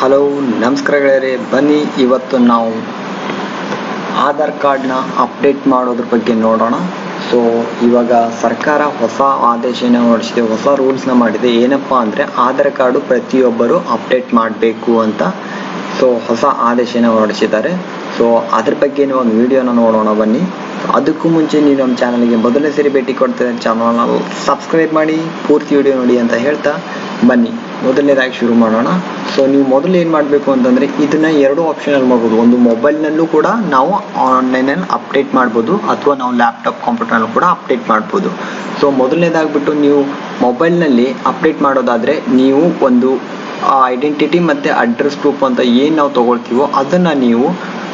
Hello, ನಮಸ್ಕಾರ ಗೆಳೆಯರೆ. ಬನ್ನಿ, ಇವತ್ತು ನಾವು ಆಧಾರ್ ಕಾರ್ಡ್ನ ಅಪ್ಡೇಟ್ ಮಾಡೋದ್ರ ಬಗ್ಗೆ ನೋಡೋಣ. ಸೊ ಇವಾಗ ಸರ್ಕಾರ ಹೊಸ ಆದೇಶನ ಹೊರಡಿಸಿದೆ, ಹೊಸ ರೂಲ್ಸ್ನ ಮಾಡಿದೆ. ಏನಪ್ಪ ಅಂದರೆ, ಆಧಾರ್ ಕಾರ್ಡು ಪ್ರತಿಯೊಬ್ಬರು ಅಪ್ಡೇಟ್ ಮಾಡಬೇಕು ಅಂತ ಸೊ ಹೊಸ ಆದೇಶನ ಹೊರಡಿಸಿದ್ದಾರೆ. ಸೊ ಅದ್ರ ಬಗ್ಗೆ ಒಂದು ವಿಡಿಯೋನ ನೋಡೋಣ, ಬನ್ನಿ. ಅದಕ್ಕೂ ಮುಂಚೆ ನೀವು ನಮ್ಮ ಚಾನಲ್ಗೆ ಮೊದಲನೇ ಸರಿ ಭೇಟಿ ಕೊಡ್ತೀರ ಚಾನಲ್ನ ಸಬ್ಸ್ಕ್ರೈಬ್ ಮಾಡಿ, ಪೂರ್ತಿ ವಿಡಿಯೋ ನೋಡಿ ಅಂತ ಹೇಳ್ತಾ ಬನ್ನಿ. ಮೊದಲನೇದಾಗಿ ಶುರು ಮಾಡೋಣ. ಸೊ ನೀವು ಮೊದಲು ಏನು ಮಾಡಬೇಕು ಅಂತಂದರೆ ಇದನ್ನ ಎರಡು ಆಪ್ಷನಲ್ಲಿ ಮಾಡ್ಬೋದು. ಒಂದು ಮೊಬೈಲ್ನಲ್ಲೂ ಕೂಡ ನಾವು ಆನ್ಲೈನಲ್ಲಿ ಅಪ್ಡೇಟ್ ಮಾಡ್ಬೋದು, ಅಥವಾ ನಾವು ಲ್ಯಾಪ್ಟಾಪ್ ಕಂಪ್ಯೂಟರ್ನಲ್ಲೂ ಕೂಡ ಅಪ್ಡೇಟ್ ಮಾಡ್ಬೋದು. ಸೊ ಮೊದಲನೇದಾಗ್ಬಿಟ್ಟು ನೀವು ಮೊಬೈಲ್ನಲ್ಲಿ ಅಪ್ಡೇಟ್ ಮಾಡೋದಾದರೆ ನೀವು ಒಂದು ಐಡೆಂಟಿಟಿ ಮತ್ತು ಅಡ್ರೆಸ್ ಪ್ರೂಫ್ ಅಂತ ಏನು ನಾವು ತೊಗೊಳ್ತೀವೋ ಅದನ್ನು ನೀವು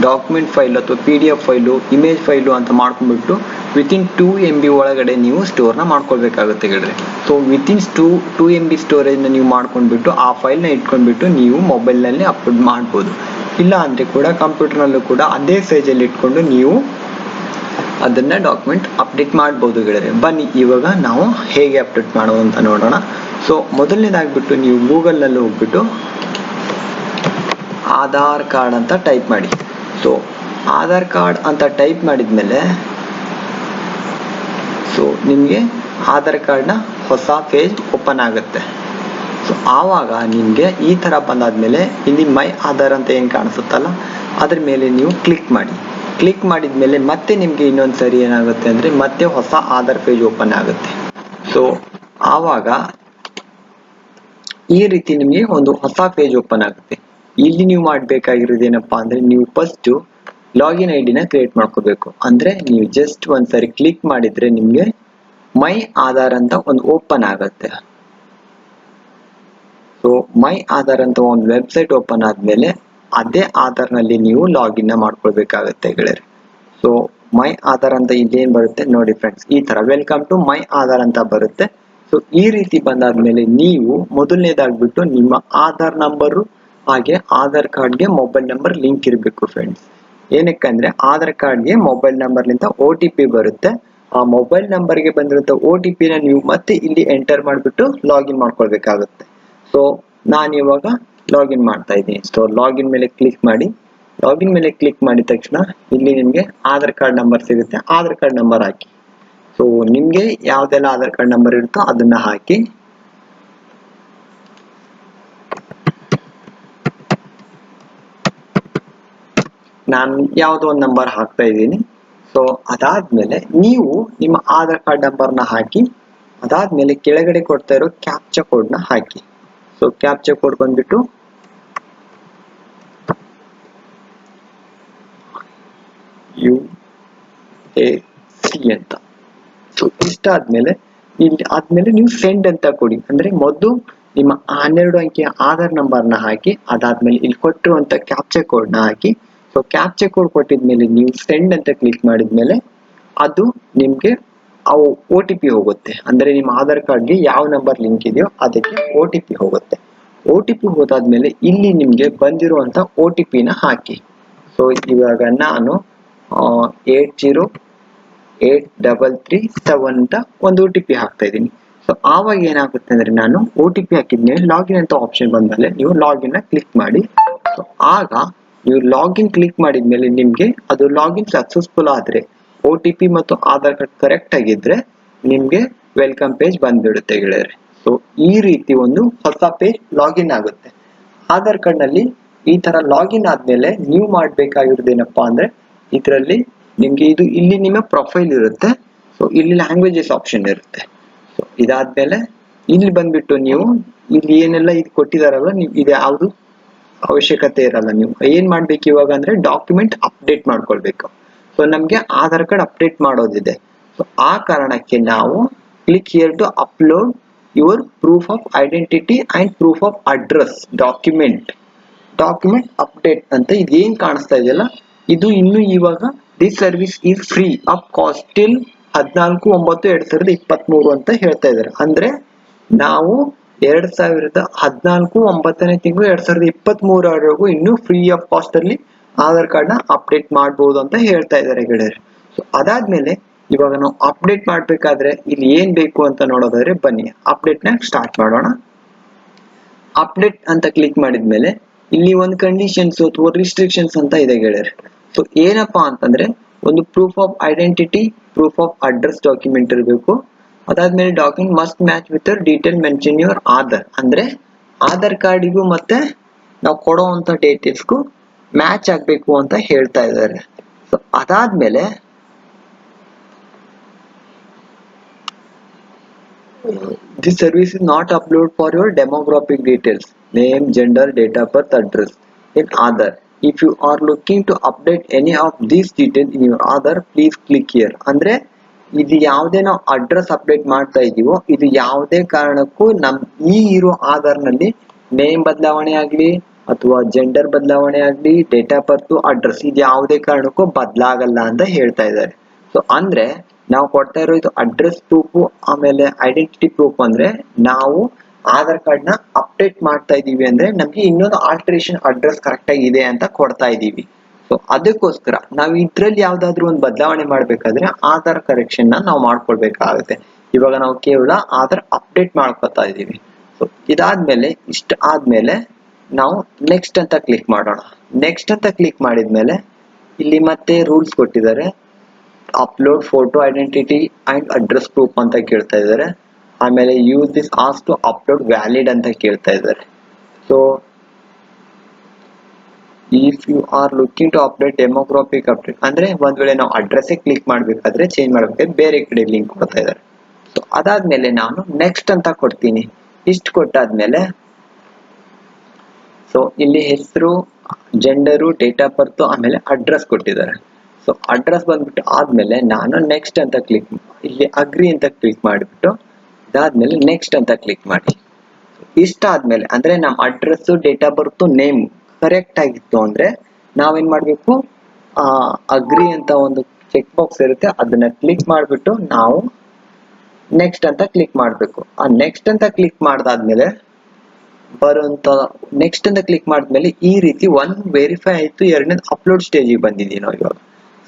ಡಾಕ್ಯುಮೆಂಟ್ ಫೈಲ್ ಅಥವಾ P D F file image file ಅಂತ ಮಾಡ್ಕೊಂಡ್ಬಿಟ್ಟು ವಿತಿನ್ ಟೂ ಎಂ ಬಿ ಒಳಗಡೆ ನೀವು ಸ್ಟೋರ್ನ ಮಾಡ್ಕೊಳ್ಬೇಕಾಗುತ್ತೆ ಹೇಳಿದ್ರೆ so within two two MB B ಸ್ಟೋರೇಜ್ನ ನೀವು ಮಾಡ್ಕೊಂಡ್ಬಿಟ್ಟು ಆ ಫೈಲ್ನ ಇಟ್ಕೊಂಡ್ಬಿಟ್ಟು ನೀವು ಮೊಬೈಲ್ನಲ್ಲಿ ಅಪ್ಲೋಡ್ ಮಾಡ್ಬೋದು. ಇಲ್ಲ ಅಂದರೆ ಕೂಡ ಕಂಪ್ಯೂಟರ್ನಲ್ಲೂ ಕೂಡ ಅದೇ ಸೈಜಲ್ಲಿ ಇಟ್ಕೊಂಡು ನೀವು ಅದನ್ನ ಡಾಕ್ಯುಮೆಂಟ್ ಅಪ್ಡೇಟ್ ಮಾಡ್ಬೋದು ಗೆಳೆಯರೆ. ಬನ್ನಿ, ಇವಾಗ ನಾವು ಹೇಗೆ ಅಪ್ಡೇಟ್ ಮಾಡೋದು ಅಂತ ನೋಡೋಣ. ಸೊ ಮೊದಲನೇದಾಗ್ಬಿಟ್ಟು ನೀವು ಗೂಗಲ್ನಲ್ಲಿ ಹೋಗ್ಬಿಟ್ಟು ಆಧಾರ್ ಕಾರ್ಡ್ ಅಂತ ಟೈಪ್ ಮಾಡಿ. ಸೊ ಆಧಾರ್ ಕಾರ್ಡ್ ಅಂತ ಟೈಪ್ ಮಾಡಿದ್ಮೇಲೆ ಸೊ ನಿಮಗೆ ಆಧಾರ್ ಕಾರ್ಡ್ನ ಹೊಸ ಪೇಜ್ ಓಪನ್ ಆಗುತ್ತೆ. ಸೊ ಆವಾಗ ನಿಮಗೆ ಈ ಥರ ಬಂದಾದ್ಮೇಲೆ, ಇಲ್ಲಿ ಮೈ ಆಧಾರ್ ಅಂತ ಏನು ಕಾಣಿಸುತ್ತಲ್ಲ, ಅದ್ರ ಮೇಲೆ ನೀವು ಕ್ಲಿಕ್ ಮಾಡಿ. ಕ್ಲಿಕ್ ಮಾಡಿದ ಮೇಲೆ ಮತ್ತೆ ನಿಮಗೆ ಇನ್ನೊಂದು ಸರಿ ಏನಾಗುತ್ತೆ ಅಂದರೆ ಮತ್ತೆ ಹೊಸ ಆಧಾರ್ ಪೇಜ್ ಓಪನ್ ಆಗುತ್ತೆ. ಸೊ ಆವಾಗ ಈ ರೀತಿ ನಿಮಗೆ ಒಂದು ಹೊಸ ಪೇಜ್ ಓಪನ್ ಆಗುತ್ತೆ. ಇಲ್ಲಿ ನೀವು ಮಾಡಬೇಕಾಗಿರೋದು ಏನಪ್ಪಾ ಅಂದ್ರೆ ನೀವು ಫಸ್ಟು ಲಾಗಿನ್ ಐ ಡಿನ ಕ್ರಿಯೇಟ್ ಮಾಡ್ಕೋಬೇಕು. ಅಂದರೆ ನೀವು ಜಸ್ಟ್ ಒಂದ್ಸರಿ ಕ್ಲಿಕ್ ಮಾಡಿದರೆ ನಿಮಗೆ ಮೈ ಆಧಾರ್ ಅಂತ ಒಂದು ಓಪನ್ ಆಗುತ್ತೆ. ಸೊ ಮೈ ಆಧಾರ್ ಅಂತ ಒಂದು ವೆಬ್ಸೈಟ್ ಓಪನ್ ಆದಮೇಲೆ ಅದೇ ಆಧಾರ್ನಲ್ಲಿ ನೀವು ಲಾಗಿನ್ ಮಾಡ್ಕೊಳ್ಬೇಕಾಗತ್ತೆ ಗೆಳೆಯರೆ. ಸೊ ಮೈ ಆಧಾರ್ ಅಂತ ಇದೇನು ಬರುತ್ತೆ? ನೋಡಿ ಫ್ರೆಂಡ್ಸ್ ಈ ತರ ವೆಲ್ಕಮ್ ಟು ಮೈ ಆಧಾರ್ ಅಂತ ಬರುತ್ತೆ. ಸೊ ಈ ರೀತಿ ಬಂದಾದ್ಮೇಲೆ ನೀವು ಮೊದಲನೇದಾಗ್ಬಿಟ್ಟು ನಿಮ್ಮ ಆಧಾರ್ ನಂಬರು, ಹಾಗೆ ಆಧಾರ್ ಕಾರ್ಡ್ಗೆ ಮೊಬೈಲ್ ನಂಬರ್ ಲಿಂಕ್ ಇರಬೇಕು ಫ್ರೆಂಡ್ಸ್ ಏನಕ್ಕಂದ್ರೆ ಆಧಾರ್ ಕಾರ್ಡ್ಗೆ ಮೊಬೈಲ್ ನಂಬರ್ಲಿಂದ ಓ ಟಿ ಪಿ ಬರುತ್ತೆ. ಆ ಮೊಬೈಲ್ ನಂಬರ್ಗೆ ಬಂದಿರುವಂಥ ಓ ಟಿ ಪಿನ ನೀವು ಮತ್ತೆ ಇಲ್ಲಿ ಎಂಟರ್ ಮಾಡಿಬಿಟ್ಟು ಲಾಗಿನ್ ಮಾಡ್ಕೊಳ್ಬೇಕಾಗುತ್ತೆ. ಸೊ ನಾನು ಇವಾಗ ಲಾಗಿನ್ ಮಾಡ್ತಾ ಇದ್ದೀನಿ. ಸೊ ಲಾಗಿನ್ ಮೇಲೆ ಕ್ಲಿಕ್ ಮಾಡಿ ಲಾಗಿನ್ ಮೇಲೆ ಕ್ಲಿಕ್ ಮಾಡಿದ ತಕ್ಷಣ ಇಲ್ಲಿ ನಿಮಗೆ ಆಧಾರ್ ಕಾರ್ಡ್ ನಂಬರ್ ಸಿಗುತ್ತೆ. ಆಧಾರ್ ಕಾರ್ಡ್ ನಂಬರ್ ಹಾಕಿ. ಸೊ ನಿಮಗೆ ಯಾವುದೆಲ್ಲ ಆಧಾರ್ ಕಾರ್ಡ್ ನಂಬರ್ ಇರುತ್ತೋ ಅದನ್ನ ಹಾಕಿ. ನಾನು ಯಾವುದೋ ಒಂದು ನಂಬರ್ ಹಾಕ್ತಾ ಇದ್ದೀನಿ. ಸೊ ಅದಾದ್ಮೇಲೆ ನೀವು ನಿಮ್ಮ ಆಧಾರ್ ಕಾರ್ಡ್ ನಂಬರ್ನ ಹಾಕಿ, ಅದಾದ್ಮೇಲೆ ಕೆಳಗಡೆ ಕೊಡ್ತಾ ಇರೋ ಕ್ಯಾಪ್ಚಾ ಕೋಡ್ನ ಹಾಕಿ. ಸೊ ಕ್ಯಾಪ್ಚಾ ಕೋಡ್ ಬಂದ್ಬಿಟ್ಟು ಯು ಎ ಸಿ ಅಂತ. ಸೊ ಇಷ್ಟಾದ್ಮೇಲೆ ಇಲ್ಲಿ ಆದ್ಮೇಲೆ ನೀವು ಸೆಂಡ್ ಅಂತ ಕೊಡಿ. ಅಂದ್ರೆ ಮೊದಲು ನಿಮ್ಮ ಹನ್ನೆರಡು ಅಂಕಿಯ ಆಧಾರ್ ನಂಬರ್ನ ಹಾಕಿ, ಅದಾದ್ಮೇಲೆ ಇಲ್ಲಿ ಕೊಟ್ಟಿರುವಂತ ಕ್ಯಾಪ್ಚಾ ಕೋಡ್ನ ಹಾಕಿ. ಸೊ ಕ್ಯಾಪ್ಚಾ ಕೋಡ್ ಕೊಟ್ಟಿದ್ಮೇಲೆ ನೀವು ಸೆಂಡ್ ಅಂತ ಕ್ಲಿಕ್ ಮಾಡಿದ್ಮೇಲೆ, ಅದು ನಿಮ್ಗೆ ಅವು ಒ ಟಿ ಪಿ ಹೋಗುತ್ತೆ. ಅಂದ್ರೆ ನಿಮ್ಮ ಆಧಾರ್ ಕಾರ್ಡ್ಗೆ ಯಾವ ನಂಬರ್ ಲಿಂಕ್ ಇದೆಯೋ ಅದಕ್ಕೆ ಒ ಟಿ ಪಿ ಹೋಗುತ್ತೆ. ಒ ಟಿ ಪಿ ಹೋದಾದ್ಮೇಲೆ ಇಲ್ಲಿ ನಿಮ್ಗೆ ಬಂದಿರುವಂತ ಒ ಟಿ ಪಿನ ಹಾಕಿ. ಸೊ ಇವಾಗ ನಾನು eight zero eight double three seven ಅಂತ ಒಂದು ಒ ಟಿ ಪಿ ಹಾಕ್ತಾ ಇದ್ದೀನಿ. ಸೊ ಆವಾಗ ಏನಾಗುತ್ತೆ ಅಂದರೆ ನಾನು ಒ ಟಿ ಪಿ ಹಾಕಿದ್ಮೇಲೆ ಲಾಗಿನ್ ಅಂತ ಆಪ್ಷನ್ ಬಂದಮೇಲೆ ನೀವು ಲಾಗಿನ್ ಕ್ಲಿಕ್ ಮಾಡಿ. ಸೊ ಆಗ ನೀವು ಲಾಗಿನ್ ಕ್ಲಿಕ್ ಮಾಡಿದ್ಮೇಲೆ ನಿಮಗೆ ಅದು ಲಾಗಿನ್ ಸಕ್ಸಸ್ಫುಲ್ ಆದರೆ ಒ ಟಿ ಪಿ ಮತ್ತು ಆಧಾರ್ ಕಾರ್ಡ್ ಕರೆಕ್ಟ್ ಆಗಿದ್ರೆ ನಿಮಗೆ ವೆಲ್ಕಮ್ ಪೇಜ್ ಬಂದ್ಬಿಡುತ್ತೆ ಗೆಳೆಯರೆ. ಸೊ ಈ ರೀತಿ ಒಂದು ಹೊಸ ಪೇಜ್ ಲಾಗಿನ್ ಆಗುತ್ತೆ. ಆಧಾರ್ ಕಾರ್ಡ್ನಲ್ಲಿ ಈ ತರ ಲಾಗಿನ್ ಆದಮೇಲೆ ನೀವು ಮಾಡಬೇಕಾಗಿರೋದೇನಪ್ಪ ಅಂದ್ರೆ ಇದರಲ್ಲಿ ನಿಮ್ಗೆ ಇದು ಇಲ್ಲಿ ನಿಮ್ಮ ಪ್ರೊಫೈಲ್ ಇರುತ್ತೆ. ಸೊ ಇಲ್ಲಿ ಲ್ಯಾಂಗ್ವೇಜಸ್ ಆಪ್ಷನ್ ಇರುತ್ತೆ. ಸೊ ಇದಾದ್ಮೇಲೆ ಇಲ್ಲಿ ಬಂದ್ಬಿಟ್ಟು ನೀವು ಇಲ್ಲಿ ಏನೆಲ್ಲ ಇದು ಕೊಟ್ಟಿದಾರಲ್ಲ ನೀವು ಇದು ಯಾವುದು ಅವಶ್ಯಕತೆ ಇರಲ್ಲ ನೀವು. ಏನ್ ಮಾಡ್ಬೇಕು ಇವಾಗ ಅಂದ್ರೆ ಡಾಕ್ಯುಮೆಂಟ್ ಅಪ್ಡೇಟ್ ಮಾಡ್ಕೊಳ್ಬೇಕು. ಸೊ ನಮ್ಗೆ ಆಧಾರ್ ಕಾರ್ಡ್ ಅಪ್ಡೇಟ್ ಮಾಡೋದಿದೆ. ಸೊ ಆ ಕಾರಣಕ್ಕೆ ನಾವು click here to upload your proof of identity and proof of address document document update ಅಂತ ಇದೇನ್ ಕಾಣಿಸ್ತಾ ಇದೆಯಲ್ಲ ಇದು ಇನ್ನು ಇವಾಗ this service is free of cost till ಹದಿನಾಲ್ಕು ಒಂಬತ್ತು ಎರಡ್ ಸಾವಿರದ ಇಪ್ಪತ್ತ್ ಮೂರು ಅಂತ ಹೇಳ್ತಾ ಇದ್ದಾರೆ. ಅಂದ್ರೆ ನಾವು ಎರಡ್ ಸಾವಿರದ ಹದಿನಾಲ್ಕು ಒಂಬತ್ತನೇ ತಿಂಗಳು ಎರಡ್ ಸಾವಿರದ ಇಪ್ಪತ್ತ್ ಮೂರವರೆಗೂ ಇನ್ನು ಫ್ರೀ ಆಫ್ ಕಾಸ್ಟ್ ಅಲ್ಲಿ ಆಧಾರ್ ಕಾರ್ಡ್ನ ಅಪ್ಡೇಟ್ ಮಾಡಬಹುದು ಅಂತ ಹೇಳ್ತಾ ಇದ್ದಾರೆ ಗೆಳೆಯರು. ಸೊ ಅದಾದ್ಮೇಲೆ ಇವಾಗ ನಾವು ಅಪ್ಡೇಟ್ ಮಾಡ್ಬೇಕಾದ್ರೆ ಇಲ್ಲಿ ಏನ್ ಬೇಕು ಅಂತ ನೋಡೋದಾದ್ರೆ ಬನ್ನಿ. ಅಪ್ಡೇಟ್ನ ಸ್ಟಾರ್ಟ್ ಮಾಡೋಣ. ಅಪ್ಡೇಟ್ ಅಂತ ಕ್ಲಿಕ್ ಮಾಡಿದ್ಮೇಲೆ ಇಲ್ಲಿ ಒಂದು ಕಂಡೀಷನ್ಸ್ ಅಥವಾ ರಿಸ್ಟ್ರಿಕ್ಷನ್ಸ್ ಅಂತ ಇದೆ ಗೆಳೆಯರೆ. ಸೊ ಏನಪ್ಪಾ ಅಂತಂದ್ರೆ, ಒಂದು proof of identity proof of address document ಇರಬೇಕು. ಅದಾದ್ಮೇಲೆ document must match with detail mention your Aadhaar. ಅಂದ್ರೆ, ಆಧಾರ್ ಕಾರ್ಡಿಗೂ ಮತ್ತೆ ನಾವು ಕೊಡೋವಂಥ ಡೀಟೇಲ್ಸ್ಗೂ ಮ್ಯಾಚ್ ಆಗಬೇಕು ಅಂತ ಹೇಳ್ತಾ ಇದ್ದಾರೆ. ಸೊ ಅದಾದ್ಮೇಲೆ, this service is not upload for your demographic details name gender date of birth address in Aadhaar if you are looking to update any of these details in your other, please click here. ಅಂದ್ರೆ ಇದು ಯಾವುದೇ ನಾವು address update ಮಾಡ್ತಾ ಇದೀವೋ, ಇದು ಯಾವುದೇ ಕಾರಣಕ್ಕೂ ನಮ್ ಈ ಇರೋ ಆಧಾರ್ನಲ್ಲಿ ನೇಮ್ ಬದಲಾವಣೆ ಆಗ್ಲಿ, ಅಥವಾ ಜೆಂಡರ್ ಬದಲಾವಣೆ ಆಗ್ಲಿ ಡೇಟ್ ಆಫ್ ಬರ್ತ್ ಅಡ್ರೆಸ್ ಇದು ಯಾವುದೇ ಕಾರಣಕ್ಕೂ ಬದಲಾಗಲ್ಲ ಅಂತ ಹೇಳ್ತಾ ಇದ್ದಾರೆ. ಸೊ ಅಂದ್ರೆ ನಾವು ಕೊಡ್ತಾ ಇರೋ ಇದು ಅಡ್ರೆಸ್ ಪ್ರೂಫ್ ಆಮೇಲೆ ಐಡೆಂಟಿಟಿ ಪ್ರೂಫ್ ಅಂದ್ರೆ ನಾವು ಆಧಾರ್ ಕಾರ್ಡ್ನ ಅಪ್ಡೇಟ್ ಮಾಡ್ತಾ ಇದೀವಿ ಅಂದ್ರೆ ನಮ್ಗೆ ಇನ್ನೊಂದು ಆಲ್ಟ್ರೇಷನ್ ಅಡ್ರೆಸ್ ಕರೆಕ್ಟ್ ಆಗಿ ಇದೆ ಅಂತ ಕೊಡ್ತಾ ಇದೀವಿ ಸೊ ಅದಕ್ಕೋಸ್ಕರ ನಾವು ಇದ್ರಲ್ಲಿ ಯಾವ್ದಾದ್ರು ಒಂದು ಬದಲಾವಣೆ ಮಾಡ್ಬೇಕಾದ್ರೆ ಆಧಾರ್ ಕರೆಕ್ಷನ್ನ ನಾವು ಮಾಡ್ಕೊಳ್ಬೇಕಾಗುತ್ತೆ. ಇವಾಗ ನಾವು ಕೇವಲ ಆಧಾರ್ ಅಪ್ಡೇಟ್ ಮಾಡ್ಕೊತಾ ಇದೀವಿ ಸೊ ಇದಾದ್ಮೇಲೆ, ಇಷ್ಟ ಆದ್ಮೇಲೆ ನಾವು ನೆಕ್ಸ್ಟ್ ಅಂತ ಕ್ಲಿಕ್ ಮಾಡೋಣ. ನೆಕ್ಸ್ಟ್ ಅಂತ ಕ್ಲಿಕ್ ಮಾಡಿದ್ಮೇಲೆ ಇಲ್ಲಿ ಮತ್ತೆ ರೂಲ್ಸ್ ಕೊಟ್ಟಿದ್ದಾರೆ. Upload photo identity and address proof ಅಂತ ಕೇಳ್ತಾ ಇದ್ದಾರೆ. ಆಮೇಲೆ use this as to upload valid ಅಂತ ಕೇಳ್ತಾ ಇದ್ದಾರೆ. So if you are looking to update demographic update ಅಂದ್ರೆ ಒಂದ್ ವೇಳೆ ನಾವು ಅಡ್ರೆಸ್ಸೇ ಕ್ಲಿಕ್ ಮಾಡ್ಬೇಕಾದ್ರೆ ಚೇಂಜ್ ಮಾಡ್ಬೇಕಾದ್ರೆ ಬೇರೆ ಕಡೆ ಲಿಂಕ್ ಕೊಡ್ತಾ ಇದ್ದಾರೆ. ಸೊ ಅದಾದ್ಮೇಲೆ ನಾನು ನೆಕ್ಸ್ಟ್ ಅಂತ ಕೊಡ್ತೀನಿ. ಇಷ್ಟು ಕೊಟ್ಟಾದ್ಮೇಲೆ ಸೊ ಇಲ್ಲಿ ಹೆಸರು ಜೆಂಡರು ಡೇಟ್ ಆಫ್ ಬರ್ತ್ ಆಮೇಲೆ ಅಡ್ರೆಸ್ ಕೊಟ್ಟಿದ್ದಾರೆ. ಸೊ ಅಡ್ರೆಸ್ ಬಂದ್ಬಿಟ್ಟು ಆದ್ಮೇಲೆ ನಾನು ನೆಕ್ಸ್ಟ್ ಅಂತ ಕ್ಲಿಕ್ ಇಲ್ಲಿ ಅಗ್ರಿ ಅಂತ ಕ್ಲಿಕ್ ಮಾಡಿಬಿಟ್ಟು ಇದಾದ್ಮೇಲೆ ನೆಕ್ಸ್ಟ್ ಅಂತ ಕ್ಲಿಕ್ ಮಾಡಿ. ಇಷ್ಟಾದ್ಮೇಲೆ ಅಂದ್ರೆ ನಮ್ಮ address date of birth name correct ಆಗಿತ್ತು ಅಂದ್ರೆ ನಾವೇನ್ ಮಾಡ್ಬೇಕು? ಆ ಅಗ್ರಿ ಅಂತ ಒಂದು ಚೆಕ್ ಬಾಕ್ಸ್ ಇರುತ್ತೆ, ಅದನ್ನ ಕ್ಲಿಕ್ ಮಾಡಿಬಿಟ್ಟು ನಾವು ನೆಕ್ಸ್ಟ್ ಅಂತ ಕ್ಲಿಕ್ ಮಾಡಬೇಕು. ಆ ನೆಕ್ಸ್ಟ್ ಅಂತ ಕ್ಲಿಕ್ ಮಾಡ್ದಾದ್ಮೇಲೆ ಬರುವಂತ ನೆಕ್ಸ್ಟ್ ಅಂತ ಕ್ಲಿಕ್ ಮಾಡಿದ್ಮೇಲೆ ಈ ರೀತಿ ಒನ್ ವೆರಿಫೈ ಆಯ್ತು, ಎರಡನೇದು ಅಪ್ಲೋಡ್ ಸ್ಟೇಜಿಗೆ ಬಂದಿದ್ದೀವಿ ನಾವು ಇವಾಗ.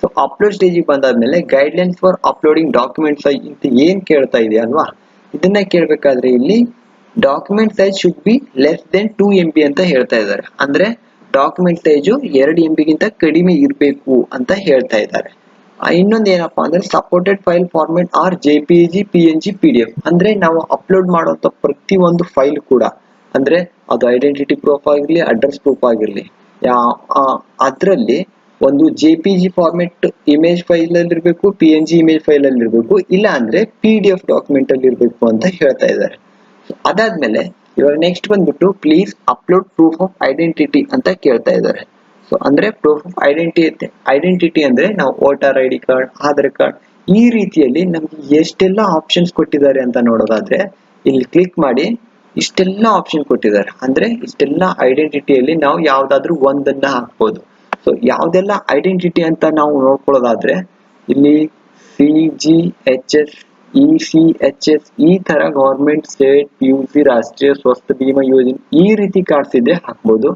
ಸೊ ಅಪ್ಲೋಡ್ ಸ್ಟೇಜಿಗೆ ಬಂದಾದ್ಮೇಲೆ ಗೈಡ್ಲೈನ್ಸ್ ಫಾರ್ ಅಪ್ಲೋಡಿಂಗ್ ಡಾಕ್ಯುಮೆಂಟ್ಸ್ ಅಂತ ಏನ್ ಕೇಳ್ತಾ ಇದೆ ಅಲ್ವಾ? ಇದನ್ನ ಕೇಳಬೇಕಾದ್ರೆ ಇಲ್ಲಿ document size should be less than two M B ಅಂತ ಹೇಳ್ತಾ ಇದ್ದಾರೆ. ಅಂದ್ರೆ ಡಾಕ್ಯುಮೆಂಟ್ ಸೈಜು ಎರಡು ಎಂ ಬಿಗಿಂತ ಕಡಿಮೆ ಇರಬೇಕು ಅಂತ ಹೇಳ್ತಾ ಇದ್ದಾರೆ. ಇನ್ನೊಂದು ಏನಪ್ಪಾ ಅಂದ್ರೆ supported file format or J P G P N G P D F ಅಂದ್ರೆ ನಾವು ಅಪ್ಲೋಡ್ ಮಾಡುವಂತ ಪ್ರತಿ ಒಂದು ಫೈಲ್ ಕೂಡ, ಅಂದ್ರೆ ಅದು ಐಡೆಂಟಿಟಿ ಪ್ರೂಫ್ ಆಗಿರ್ಲಿ ಅಡ್ರೆಸ್ ಪ್ರೂಫ್ ಆಗಿರ್ಲಿ ಅದರಲ್ಲಿ ಒಂದು J P G format image file ಅಲ್ಲಿ ಇರಬೇಕು P N G image file ಅಲ್ಲಿ ಇರಬೇಕು, ಇಲ್ಲ ಅಂದ್ರೆ ಪಿ ಡಿ ಎಫ್ ಡಾಕ್ಯುಮೆಂಟ್ ಅಲ್ಲಿ ಇರಬೇಕು ಅಂತ ಹೇಳ್ತಾ ಇದ್ದಾರೆ. ಅದಾದ್ಮೇಲೆ ಇವಾಗ ನೆಕ್ಸ್ಟ್ ಬಂದ್ಬಿಟ್ಟು please upload proof of identity ಅಂತ ಕೇಳ್ತಾ ಇದ್ದಾರೆ. ಸೊ ಅಂದ್ರೆ ಪ್ರೂಫ್ ಆಫ್ ಐಡೆಂಟಿಟಿ ಐಡೆಂಟಿಟಿ ಅಂದ್ರೆ ನಾವು voter I D card Aadhaar card ಈ ರೀತಿಯಲ್ಲಿ ನಮ್ಗೆ ಎಷ್ಟೆಲ್ಲ ಆಪ್ಷನ್ಸ್ ಕೊಟ್ಟಿದ್ದಾರೆ ಅಂತ ನೋಡೋದಾದ್ರೆ, ಇಲ್ಲಿ ಕ್ಲಿಕ್ ಮಾಡಿ ಇಷ್ಟೆಲ್ಲ ಆಪ್ಷನ್ ಕೊಟ್ಟಿದ್ದಾರೆ. ಅಂದ್ರೆ ಇಷ್ಟೆಲ್ಲ ಐಡೆಂಟಿಟಿಯಲ್ಲಿ ನಾವು ಯಾವ್ದಾದ್ರು ಒಂದನ್ನ ಹಾಕ್ಬೋದು. ಸೊ ಯಾವುದೆಲ್ಲ ಐಡೆಂಟಿಟಿ ಅಂತ ನಾವು ನೋಡ್ಕೊಳ್ಳೋದಾದ್ರೆ, ಇಲ್ಲಿ C G H S E C H S ಈ ತರ government state P U C Rashtriya Swasthya Bima ಯೋಜನೆ ಈ ರೀತಿ ಕಾರ್ಡ್ಸ್ ಇದ್ರೆ ಹಾಕ್ಬೋದು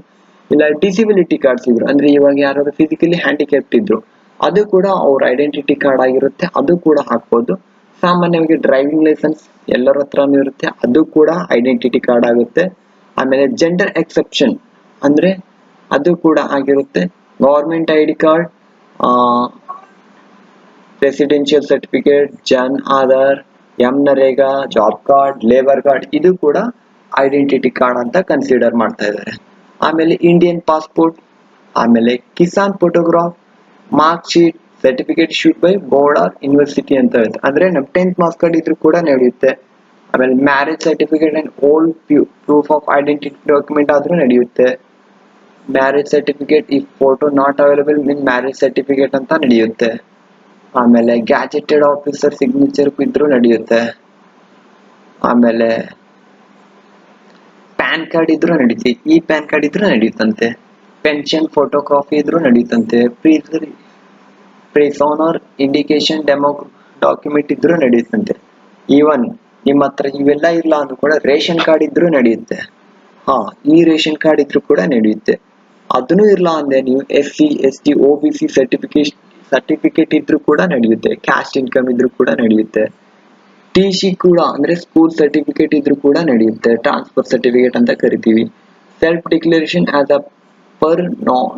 ಇಲ್ಲ ಡಿಸಿಬಿಲಿಟಿ ಕಾರ್ಡ್ಸ್ ಇದ್ರು ಅಂದ್ರೆ ಇವಾಗ ಯಾರಾದ್ರೂ ಫಿಸಿಕಲಿ ಹ್ಯಾಂಡಿಕ್ಯಾಪ್ಟ್ ಇದ್ರು, ಅದು ಕೂಡ ಅವ್ರ ಐಡೆಂಟಿಟಿ ಕಾರ್ಡ್ ಆಗಿರುತ್ತೆ, ಅದು ಕೂಡ ಹಾಕ್ಬೋದು. ಸಾಮಾನ್ಯವಾಗಿ ಡ್ರೈವಿಂಗ್ ಲೈಸೆನ್ಸ್ ಎಲ್ಲರ ಹತ್ರನೂ ಇರುತ್ತೆ, ಅದು ಕೂಡ ಐಡೆಂಟಿಟಿ ಕಾರ್ಡ್ ಆಗುತ್ತೆ. ಆಮೇಲೆ ಜೆಂಡರ್ ಎಕ್ಸೆಪ್ಷನ್ ಅಂದ್ರೆ ಅದು ಕೂಡ ಆಗಿರುತ್ತೆ. Government id card uh, residential certificate Jan Aadhaar M NREGA job card labour card ಇದು ಕೂಡ ಐಡೆಂಟಿಟಿ ಕಾರ್ಡ್ ಅಂತ ಕನ್ಸಿಡರ್ ಮಾಡ್ತಾ ಇದ್ದಾರೆ. ಆಮೇಲೆ ಇಂಡಿಯನ್ ಪಾಸ್ಪೋರ್ಟ್ ಆಮೇಲೆ Kisan photograph mark sheet certificate issued by board or university ಅಂತ ಇರುತ್ತೆ. ಅಂದ್ರೆ ನಮ್ ಟೆಂತ್ ಮಾರ್ಕ್ಸ್ ಕಾರ್ಡ್ ಇದ್ರೂ ಕೂಡ ನಡೆಯುತ್ತೆ. ಆಮೇಲೆ marriage certificate and old proof of identity document ಆದ್ರೂ ನಡೆಯುತ್ತೆ. ಮ್ಯಾರೇಜ್ ಸರ್ಟಿಫಿಕೇಟ್ ಈ ಫೋಟೋ ನಾಟ್ ಅವೈಲೇಬಲ್ ನಿಮ್ ಮ್ಯಾರೇಜ್ ಸರ್ಟಿಫಿಕೇಟ್ ಅಂತ ನಡೆಯುತ್ತೆ. ಆಮೇಲೆ ಗ್ಯಾಜೆಟೆಡ್ ಆಫೀಸರ್ ಸಿಗ್ನೇಚರ್ ಇದ್ರೂ ನಡೆಯುತ್ತೆ. ಆಮೇಲೆ ಪ್ಯಾನ್ ಕಾರ್ಡ್ ಇದ್ರೂ ನಡೀತಿ, ಈ ಪ್ಯಾನ್ ಕಾರ್ಡ್ ಇದ್ರೂ ನಡೆಯುತ್ತಂತೆ. ಪೆನ್ಷನ್ ಫೋಟೋ ಕಾಪಿ ಇದ್ರೂ ನಡೆಯುತ್ತಂತೆ. ಪ್ರಿಸೋನರ್ ಇಂಡಿಕೇಶನ್ ಡೆಮೋ ಡಾಕ್ಯುಮೆಂಟ್ ಇದ್ರೂ ನಡೆಯುತ್ತಂತೆ. ಈವನ್ ನಿಮ್ಮ ಹತ್ರ ಇವೆಲ್ಲ ಇಲ್ಲ ಅಂದ್ರೂ ಕೂಡ ರೇಷನ್ ಕಾರ್ಡ್ ಇದ್ರೂ ನಡೆಯುತ್ತೆ. ಹಾ, ಈ ರೇಷನ್ ಕಾರ್ಡ್ ಇದ್ರೂ ಕೂಡ ನಡೆಯುತ್ತೆ. ಅದನ್ನು ಇಲ್ಲ ಅಂದ್ರೆ ನೀವು S C S T O B C certificate certificate ಇದ್ರೂ ಕೂಡ ನಡೆಯುತ್ತೆ. ಕ್ಯಾಸ್ಟ್ ಇನ್ಕಮ್ ಇದ್ರೂ ಕೂಡ ನಡೆಯುತ್ತೆ. ಟಿ ಸಿ ಕೂಡ, ಅಂದ್ರೆ ಸ್ಕೂಲ್ ಸರ್ಟಿಫಿಕೇಟ್ ಇದ್ರೂ ಕೂಡ ನಡೆಯುತ್ತೆ. ಟ್ರಾನ್ಸ್ಫರ್ ಸರ್ಟಿಫಿಕೇಟ್ ಅಂತ ಕರಿತೀವಿ. Self declaration as a per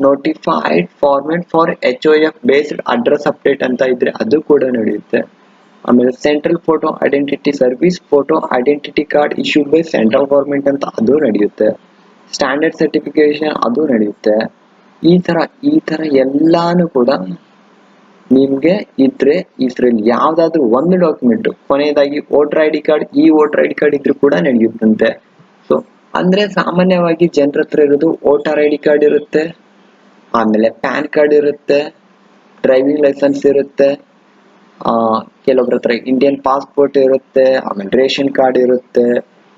notified format for H O F based address update ಅಂತ ಇದ್ರೆ ಅದು ಕೂಡ ನಡೆಯುತ್ತೆ. ಆಮೇಲೆ central photo identity service photo identity card issue by central government ಅಂತ ಅದು ನಡೆಯುತ್ತೆ. ಸ್ಟ್ಯಾಂಡರ್ಡ್ ಸರ್ಟಿಫಿಕೇಶನ್ ಅದು ನಡೆಯುತ್ತೆ ಈ ತರ ಈ ತರ ಎಲ್ಲಾನು ಕೂಡ ನಿಮಗೆ ಇದ್ರೆ ಇದ್ರಲ್ಲಿ ಯಾವ್ದಾದ್ರು ಒಂದು ಡಾಕ್ಯುಮೆಂಟ್ ಕೊನೆಯದಾಗಿ ವೋಟರ್ ಐ ಡಿ ಕಾರ್ಡ್ ಈ ವೋಟರ್ ಐ ಡಿ ಕಾರ್ಡ್ ಇದ್ರೂ ಕೂಡ ನಡೆಯುತ್ತಂತೆ. ಸೊ ಅಂದ್ರೆ ಸಾಮಾನ್ಯವಾಗಿ ಜನರ ಹತ್ರ ಇರೋದು ವೋಟರ್ ಐ ಡಿ ಕಾರ್ಡ್ ಇರುತ್ತೆ, ಆಮೇಲೆ ಪ್ಯಾನ್ ಕಾರ್ಡ್ ಇರುತ್ತೆ ಡ್ರೈವಿಂಗ್ ಲೈಸೆನ್ಸ್ ಇರುತ್ತೆ ಕೆಲವೊಬ್ರ ಹತ್ರ ಇಂಡಿಯನ್ ಪಾಸ್ಪೋರ್ಟ್ ಇರುತ್ತೆ, ಆಮೇಲೆ ರೇಷನ್ ಕಾರ್ಡ್ ಇರುತ್ತೆ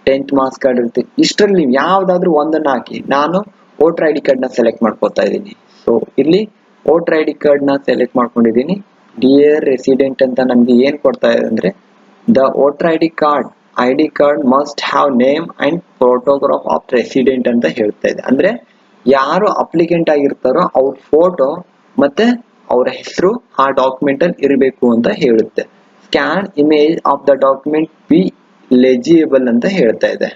ಟೆಂತ್ ಮಾರ್ಕ್ಸ್ ಕಾರ್ಡ್ ಇರುತ್ತೆ. ಇಷ್ಟರಲ್ಲಿ ನೀವು ಯಾವ್ದಾದ್ರು ಒಂದನ್ನ ಹಾಕಿ, ನಾನು ವೋಟರ್ ಐ ಡಿ ನ ಸೆಲೆಕ್ಟ್ ಮಾಡ್ಕೋತಾ ಇದ್ದೀನಿ. ಸೊ ಇಲ್ಲಿ ವೋಟರ್ ಐ ಡಿ ನ ಸೆಲೆಕ್ಟ್ ಮಾಡ್ಕೊಂಡಿದ್ದೀನಿ. ಡಿಯರ್ ರೆಸಿಡೆಂಟ್ ಅಂತ ನಮ್ಗೆ ಏನ್ ಕೊಡ್ತಾ ಇದೆ ಅಂದ್ರೆ the voter I D card I D card must have name and photograph of resident ಅಂತ ಹೇಳ್ತಾ ಇದೆ. ಅಂದ್ರೆ, ಯಾರು ಅಪ್ಲಿಕೆಂಟ್ ಆಗಿರ್ತಾರೋ ಅವ್ರ ಫೋಟೋ ಮತ್ತೆ ಅವರ ಹೆಸರು ಆ ಡಾಕ್ಯುಮೆಂಟ್ ಅಲ್ಲಿ ಇರಬೇಕು ಅಂತ ಹೇಳುತ್ತೆ. Scan image of the document be legible ಅಂತ ಹೇಳ್ತಾ ಇದೆ.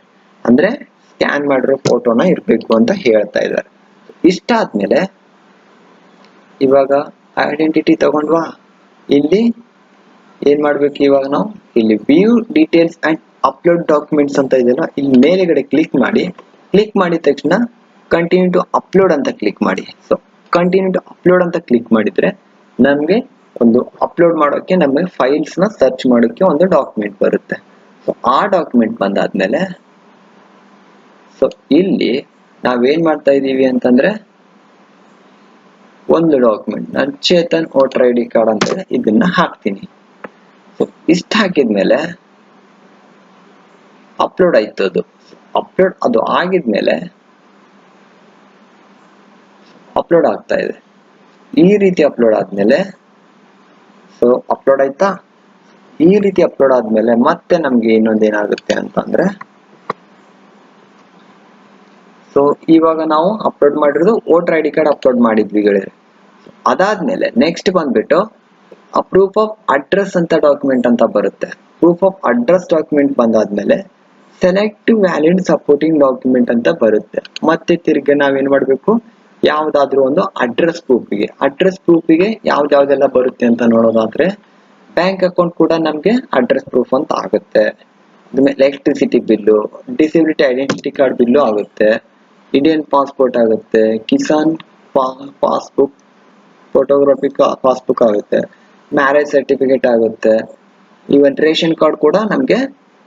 ಅಂದ್ರೆ ಸ್ಕ್ಯಾನ್ ಮಾಡಿರೋ ಫೋಟೋನ ಇರಬೇಕು ಅಂತ ಹೇಳ್ತಾ ಇದ್ದಾರೆ. ಇಷ್ಟಾದ್ಮೇಲೆ ಇವಾಗ ಐಡೆಂಟಿಟಿ ತಗೊಂಡ್ವಾ? ಇಲ್ಲಿ ಏನ್ ಮಾಡ್ಬೇಕು ಇವಾಗ ನಾವು? ಇಲ್ಲಿ view details and upload documents ಅಂತ ಇದೆಯಲ್ಲ, ಇಲ್ಲಿ ಮೇಲೆಗಡೆ ಕ್ಲಿಕ್ ಮಾಡಿ. ಕ್ಲಿಕ್ ಮಾಡಿದ ತಕ್ಷಣ ಕಂಟಿನ್ಯೂ ಟು ಅಪ್ಲೋಡ್ ಅಂತ ಕ್ಲಿಕ್ ಮಾಡಿ. ಸೊ ಕಂಟಿನ್ಯೂ ಟು ಅಪ್ಲೋಡ್ ಅಂತ ಕ್ಲಿಕ್ ಮಾಡಿದ್ರೆ ನಮಗೆ ಒಂದು ಅಪ್ಲೋಡ್ ಮಾಡೋಕ್ಕೆ ನಮಗೆ ಫೈಲ್ಸ್ನ ಸರ್ಚ್ ಮಾಡೋಕ್ಕೆ ಒಂದು ಡಾಕ್ಯುಮೆಂಟ್ ಬರುತ್ತೆ. ಸೊ ಆ ಡಾಕ್ಯುಮೆಂಟ್ ಬಂದಾದ್ಮೇಲೆ ಸೊ ಇಲ್ಲಿ ನಾವೇನ್ ಮಾಡ್ತಾ ಇದ್ದೀವಿ ಅಂತಂದ್ರೆ, ಒಂದು ಡಾಕ್ಯುಮೆಂಟ್ ನಾನು Chetan voter I D card ಅಂತ ಇದನ್ನ ಹಾಕ್ತೀನಿ. ಸೊ ಇಷ್ಟ ಹಾಕಿದ್ಮೇಲೆ ಅಪ್ಲೋಡ್ ಆಯ್ತು ಅದು. ಅಪ್ಲೋಡ್ ಅದು ಆಗಿದ್ಮೇಲೆ ಅಪ್ಲೋಡ್ ಆಗ್ತಾ ಇದೆ. ಈ ರೀತಿ ಅಪ್ಲೋಡ್ ಆದ್ಮೇಲೆ ಸೊ ಅಪ್ಲೋಡ್ ಆಯ್ತಾ? ಈ ರೀತಿ ಅಪ್ಲೋಡ್ ಆದ್ಮೇಲೆ ಮತ್ತೆ ನಮ್ಗೆ ಇನ್ನೊಂದು ಏನಾಗುತ್ತೆ ಅಂತಂದ್ರೆ ಸೊ ಇವಾಗ ನಾವು ಅಪ್ಲೋಡ್ ಮಾಡಿರೋದು voter I D card upload ಮಾಡಿದ್ವಿ ಗೆಳೆಯರು. ಅದಾದ್ಮೇಲೆ ನೆಕ್ಸ್ಟ್ ಬಂದ್ಬಿಟ್ಟು ಪ್ರೂಫ್ ಆಫ್ ಅಡ್ರೆಸ್ ಅಂತ ಡಾಕ್ಯುಮೆಂಟ್ ಅಂತ ಬರುತ್ತೆ. ಪ್ರೂಫ್ ಆಫ್ ಅಡ್ರೆಸ್ ಡಾಕ್ಯುಮೆಂಟ್ ಬಂದಾದ್ಮೇಲೆ ಸೆಲೆಕ್ಟ್ ವ್ಯಾಲಿಡ್ ಸಪೋರ್ಟಿಂಗ್ ಡಾಕ್ಯುಮೆಂಟ್ ಅಂತ ಬರುತ್ತೆ. ಮತ್ತೆ ತಿರ್ಗಿ ನಾವೇನ್ ಮಾಡ್ಬೇಕು? ಯಾವ್ದಾದ್ರು ಒಂದು ಅಡ್ರೆಸ್ ಪ್ರೂಫಿಗೆ ಅಡ್ರೆಸ್ ಪ್ರೂಫಿಗೆ ಯಾವ್ದಾವ್ದೆಲ್ಲ ಬರುತ್ತೆ ಅಂತ ನೋಡೋದಾದ್ರೆ ಬ್ಯಾಂಕ್ ಅಕೌಂಟ್ ಕೂಡ ನಮಗೆ ಅಡ್ರೆಸ್ ಪ್ರೂಫ್ ಅಂತ ಆಗುತ್ತೆ. Electricity bill disability identity card bill ಆಗುತ್ತೆ. ಇಂಡಿಯನ್ ಪಾಸ್ಪೋರ್ಟ್ ಆಗುತ್ತೆ. ಕಿಸಾನ್ ಪಾಸ್ಬುಕ್ ಫೋಟೋಗ್ರಾಫಿಕ್ ಪಾಸ್ಬುಕ್ ಆಗುತ್ತೆ. ಮ್ಯಾರೇಜ್ ಸರ್ಟಿಫಿಕೇಟ್ ಆಗುತ್ತೆ. ಈವನ್ ರೇಷನ್ ಕಾರ್ಡ್ ಕೂಡ ನಮಗೆ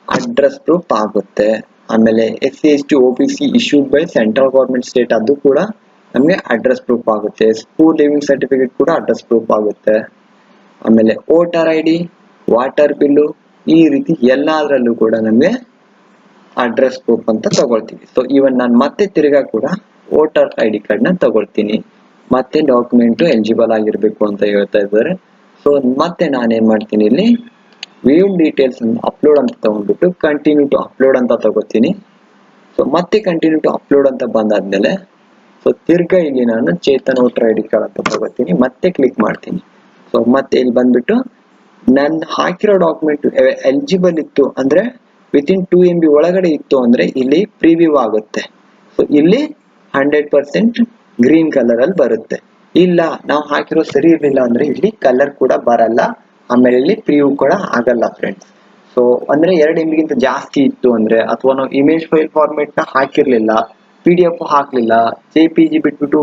ಅಡ್ರೆಸ್ ಪ್ರೂಫ್ ಆಗುತ್ತೆ. ಆಮೇಲೆ S C S T O P C issued by central government state ಅದು ಕೂಡ ನಮಗೆ ಅಡ್ರೆಸ್ ಪ್ರೂಫ್ ಆಗುತ್ತೆ. ಸ್ಕೂಲ್ ಲಿವಿಂಗ್ ಸರ್ಟಿಫಿಕೇಟ್ ಕೂಡ ಅಡ್ರೆಸ್ ಪ್ರೂಫ್ ಆಗುತ್ತೆ. ಆಮೇಲೆ voter I D, water bill, ಈ ರೀತಿ ಎಲ್ಲದರಲ್ಲೂ ಕೂಡ ನಮಗೆ ಅಡ್ರೆಸ್ ಪ್ರೂಫ್ ಅಂತ ತಗೊಳ್ತೀವಿ. ಸೊ ಇವನ್ ನಾನು ಮತ್ತೆ ತಿರ್ಗಾ ಕೂಡ ವೋಟರ್ ಐ ಡಿ ಕಾರ್ಡ್ನ ತಗೊಳ್ತೀನಿ. ಮತ್ತೆ ಡಾಕ್ಯುಮೆಂಟು ಎಲಿಜಿಬಲ್ ಆಗಿರಬೇಕು ಅಂತ ಹೇಳ್ತಾ ಇದ್ದಾರೆ. ಸೊ ಮತ್ತೆ ನಾನೇನು ಮಾಡ್ತೀನಿ ಇಲ್ಲಿ? ವ್ಯೂ ಡೀಟೇಲ್ಸ್ ಅಪ್ಲೋಡ್ ಅಂತ ತಗೊಂಡ್ಬಿಟ್ಟು ಕಂಟಿನ್ಯೂ ಟು ಅಪ್ಲೋಡ್ ಅಂತ ತಗೋತೀನಿ ಸೊ ಮತ್ತೆ ಕಂಟಿನ್ಯೂ ಟು ಅಪ್ಲೋಡ್ ಅಂತ ಬಂದಾದ್ಮೇಲೆ ಸೊ ತಿರ್ಗಾ ಇಲ್ಲಿ ನಾನು Chetan voter I D card ಅಂತ ತಗೋತೀನಿ ಮತ್ತೆ ಕ್ಲಿಕ್ ಮಾಡ್ತೀನಿ. ಸೊ ಮತ್ತೆ ಇಲ್ಲಿ ಬಂದ್ಬಿಟ್ಟು ನನ್ ಹಾಕಿರೋ ಡಾಕ್ಯುಮೆಂಟ್ ಎಲಿಜಿಬಲ್ ಇತ್ತು ಅಂದ್ರೆ ವಿತಿನ್ ಟೂ ಎಂ ಬಿ ಒಳಗಡೆ ಇತ್ತು ಅಂದ್ರೆ ಇಲ್ಲಿ ಪ್ರಿವ್ಯೂ ಆಗುತ್ತೆ. ಸೊ ಇಲ್ಲಿ ಹಂಡ್ರೆಡ್ ಪರ್ಸೆಂಟ್ ಗ್ರೀನ್ ಕಲರ್ ಅಲ್ಲಿ ಬರುತ್ತೆ. ಇಲ್ಲ, ನಾವು ಹಾಕಿರೋ ಸರಿ ಇರಲಿಲ್ಲ ಅಂದ್ರೆ ಇಲ್ಲಿ ಕಲರ್ ಕೂಡ ಬರಲ್ಲ. ಆಮೇಲೆ ಇಲ್ಲಿ ಪ್ರಿವ್ಯೂ ಕೂಡ ಆಗಲ್ಲ ಫ್ರೆಂಡ್ಸ್ ಸೊ ಅಂದ್ರೆ ಎರಡು ಎಂ ಗಿಂತ ಜಾಸ್ತಿ ಇತ್ತು ಅಂದ್ರೆ ಅಥವಾ ನಾವು ಇಮೇಜ್ ಫೈಲ್ ಫಾರ್ಮೆಟ್ನ ಹಾಕಿರ್ಲಿಲ್ಲ ಪಿ ಡಿ ಎಫ್ ಹಾಕ್ಲಿಲ್ಲ ಜೆ ಪಿ ಜಿ ಬಿಟ್ಬಿಟ್ಟು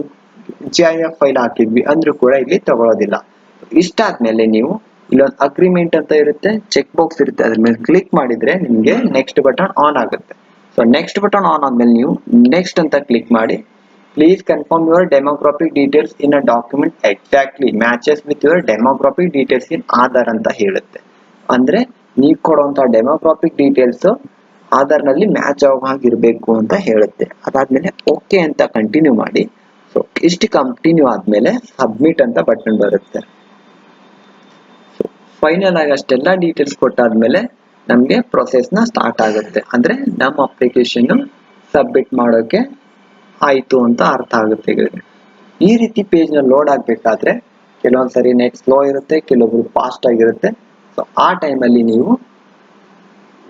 ಜಿ ಐ ಎಫ್ ಫೈಲ್ ಹಾಕಿದ್ವಿ ಅಂದ್ರೂ ಕೂಡ ಇಲ್ಲಿ ತಗೊಳ್ಳೋದಿಲ್ಲ ಇಷ್ಟಾದ್ಮೇಲೆ ನೀವು ಇಲ್ಲೊಂದು ಅಗ್ರಿಮೆಂಟ್ ಅಂತ ಇರುತ್ತೆ ಚೆಕ್ ಬಾಕ್ಸ್ ಇರುತ್ತೆ, ಅದ್ರ ಮೇಲೆ ಕ್ಲಿಕ್ ಮಾಡಿದ್ರೆ ನಿಮಗೆ ನೆಕ್ಸ್ಟ್ ಬಟನ್ ಆನ್ ಆಗುತ್ತೆ. ಸೊ ನೆಕ್ಸ್ಟ್ ಬಟನ್ ಆನ್ ಆದ್ಮೇಲೆ ನೀವು ನೆಕ್ಸ್ಟ್ ಅಂತ ಕ್ಲಿಕ್ ಮಾಡಿ please confirm your demographic details in a document exactly matches with your demographic details in Aadhaar ಅಂತ ಹೇಳುತ್ತೆ. ಅಂದ್ರೆ ನೀವು ಕೊಡುವಂತ ಡೆಮೋಗ್ರಾಫಿಕ್ ಡೀಟೇಲ್ಸ್ ಆಧಾರ್ನಲ್ಲಿ ಮ್ಯಾಚ್ ಆಗೋ ಅಂತ ಹೇಳುತ್ತೆ. ಅದಾದ್ಮೇಲೆ ಓಕೆ ಅಂತ ಕಂಟಿನ್ಯೂ ಮಾಡಿ ಸೊ ಇಷ್ಟು ಕಂಟಿನ್ಯೂ ಆದ್ಮೇಲೆ ಸಬ್ಮಿಟ್ ಅಂತ ಬಟನ್ ಬರುತ್ತೆ. ಫೈನಲ್ ಆಗಿ ಅಷ್ಟೆಲ್ಲ ಡೀಟೇಲ್ಸ್ ಕೊಟ್ಟಾದ್ಮೇಲೆ ನಮಗೆ ಪ್ರೊಸೆಸ್ನ ಸ್ಟಾರ್ಟ್ ಆಗುತ್ತೆ. ಅಂದ್ರೆ ನಮ್ಮ ಅಪ್ಲಿಕೇಶನ್ ಸಬ್ಮಿಟ್ ಮಾಡೋಕೆ ಆಯ್ತು ಅಂತ ಅರ್ಥ ಆಗುತ್ತೆ. ಈ ರೀತಿ ಪೇಜ್ನ ಲೋಡ್ ಆಗ್ಬೇಕಾದ್ರೆ ಕೆಲವೊಂದ್ಸರಿ ನೆಟ್ ಸ್ಲೋ ಇರುತ್ತೆ, ಕೆಲವೊಬ್ರು ಫಾಸ್ಟ್ ಆಗಿರುತ್ತೆ. ಸೊ ಆ ಟೈಮಲ್ಲಿ ನೀವು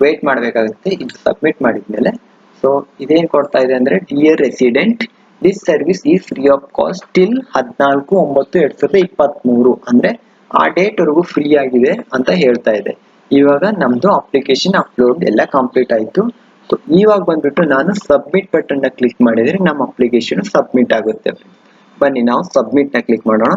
ವೇಟ್ ಮಾಡಬೇಕಾಗುತ್ತೆ, ಇದು ಸಬ್ಮಿಟ್ ಮಾಡಿದ್ಮೇಲೆ. ಸೊ ಇದೇನು ಕೊಡ್ತಾ ಇದೆ ಅಂದ್ರೆ dear resident this service is free of cost till ಹದಿನಾಲ್ಕು ಒಂಬತ್ತು ಎರಡು ಸಾವಿರದ ಇಪ್ಪತ್ತ್ಮೂರು ಅಂದ್ರೆ ಆ ಡೇಟ್ ವರೆಗೂ ಫ್ರೀ ಆಗಿದೆ ಅಂತ ಹೇಳ್ತಾ ಇದೆ. ಇವಾಗ ನಮ್ದು ಅಪ್ಲಿಕೇಶನ್ ಅಪ್ಲೋಡ್ ಎಲ್ಲ ಕಂಪ್ಲೀಟ್ ಆಯ್ತು. ಸೊ ಇವಾಗ ಬಂದ್ಬಿಟ್ಟು ನಾನು ಸಬ್ಮಿಟ್ ಬಟನ್ ಕ್ಲಿಕ್ ಮಾಡಿದ್ರೆ ನಮ್ಮ ಅಪ್ಲಿಕೇಶನ್ ಸಬ್ಮಿಟ್ ಆಗುತ್ತೆ. ಬನ್ನಿ, ನಾವು ಸಬ್ಮಿಟ್ನ ಕ್ಲಿಕ್ ಮಾಡೋಣ.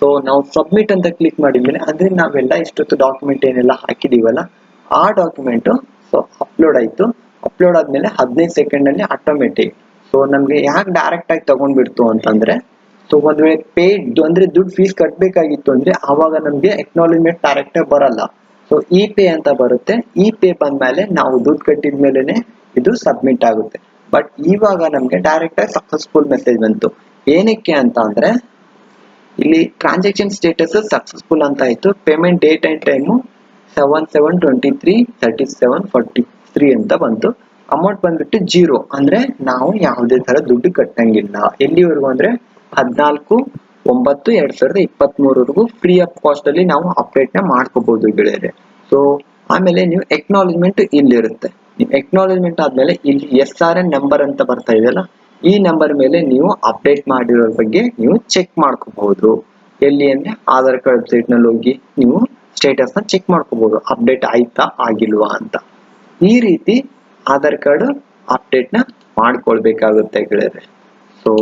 ಸೊ ನಾವು ಸಬ್ಮಿಟ್ ಅಂತ ಕ್ಲಿಕ್ ಮಾಡಿದ್ಮೇಲೆ ಅಂದ್ರೆ ನಾವೆಲ್ಲ ಇಷ್ಟೊತ್ತು ಡಾಕ್ಯುಮೆಂಟ್ ಏನೆಲ್ಲ ಹಾಕಿದೀವಲ್ಲ, ಆ ಡಾಕ್ಯುಮೆಂಟ್ ಸೊ ಅಪ್ಲೋಡ್ ಆಯ್ತು. ಅಪ್ಲೋಡ್ ಆದ್ಮೇಲೆ ಹದಿನೈದು ಸೆಕೆಂಡಲ್ಲಿ ಆಟೋಮೆಟಿಕ್ ಸೊ ನಮಗೆ ಯಾಕೆ ಡೈರೆಕ್ಟ್ ಆಗಿ ತಗೊಂಡ್ಬಿಡ್ತು ಅಂತಂದ್ರೆ ಸೊ ಒಂದ್ ವೇಳೆ ಪೇಡ್ ಅಂದ್ರೆ ದುಡ್ಡು ಫೀಸ್ ಕಟ್ಬೇಕಾಗಿತ್ತು ಅಂದ್ರೆ ಅವಾಗ ನಮ್ಗೆ ಎಕ್ನಾಲಜ್ಮೆಂಟ್ ಡೈರೆಕ್ಟ್ ಬರಲ್ಲ. ಸೊ ಇ ಪೇ ಅಂತ ಬರುತ್ತೆ. ಇ ಪೇ ಬಂದ್ಮೇಲೆ ನಾವು ದುಡ್ಡು ಕಟ್ಟಿದ ಮೇಲೆನೆ ಇದು ಸಬ್ಮಿಟ್ ಆಗುತ್ತೆ. ಬಟ್ ಇವಾಗ ನಮ್ಗೆ ಡೈರೆಕ್ಟ್ ಆಗಿ ಸಕ್ಸಸ್ಫುಲ್ ಮೆಸೇಜ್ ಬಂತು. ಏನಕ್ಕೆ ಅಂತ ಅಂದ್ರೆ, ಇಲ್ಲಿ ಟ್ರಾನ್ಸಾಕ್ಷನ್ ಸ್ಟೇಟಸ್ ಸಕ್ಸಸ್ಫುಲ್ ಅಂತ ಆಯ್ತು. Payment date and time seven seven twenty three thirty seven forty three ಅಂತ ಬಂತು. ಅಮೌಂಟ್ ಬಂದ್ಬಿಟ್ಟು ಜೀರೋ ಅಂದ್ರೆ ನಾವು ಯಾವುದೇ ತರ ದುಡ್ಡು ಕಟ್ಟಂಗಿಲ್ಲ ಎಲ್ಲಿವರೆಗೂ ಅಂದ್ರೆ ಹದಿನಾಲ್ಕು, ಒಂಬತ್ತು, ಎರಡ್ ಸಾವಿರದ ಇಪ್ಪತ್ತ್ ಮೂರವರೆಗೂ ಫ್ರೀ ಆಫ್ ಕಾಸ್ಟ್ ಅಲ್ಲಿ ನಾವು ಅಪ್ಡೇಟ್ನ ಮಾಡ್ಕೋಬಹುದು ಗೆಳೆಯರೆ. ಸೊ ಆಮೇಲೆ ನೀವು ಎಕ್ನಾಲಜ್ಮೆಂಟ್ ಇಲ್ಲಿರುತ್ತೆ. ನೀವು ಎಕ್ನಾಲಜ್ಮೆಂಟ್ ಆದ್ಮೇಲೆ ಇಲ್ಲಿ ಎಸ್ ಆರ್ ಎನ್ ನಂಬರ್ ಅಂತ ಬರ್ತಾ ಇದೆಯಲ್ಲ, ಈ ನಂಬರ್ ಮೇಲೆ ನೀವು ಅಪ್ಡೇಟ್ ಮಾಡಿರೋ ಬಗ್ಗೆ ನೀವು ಚೆಕ್ ಮಾಡ್ಕೋಬಹುದು. ಎಲ್ಲಿ ಅಂದ್ರೆ ಆಧಾರ್ ಕಾರ್ಡ್ ವೆಬ್ಸೈಟ್ನಲ್ಲಿ ಹೋಗಿ ನೀವು ಸ್ಟೇಟಸ್ನ ಚೆಕ್ ಮಾಡ್ಕೋಬಹುದು. ಅಪ್ಡೇಟ್ ಆಯ್ತಾ, ಆಗಿಲ್ವಾ ಅಂತ. ಈ ರೀತಿ ಆಧಾರ್ ಕಾರ್ಡ್ ಅಪ್ಡೇಟ್ನ ಮಾಡ್ಕೊಳ್ಬೇಕಾಗುತ್ತೆ ಗೆಳೆಯರೆ. ಸೊ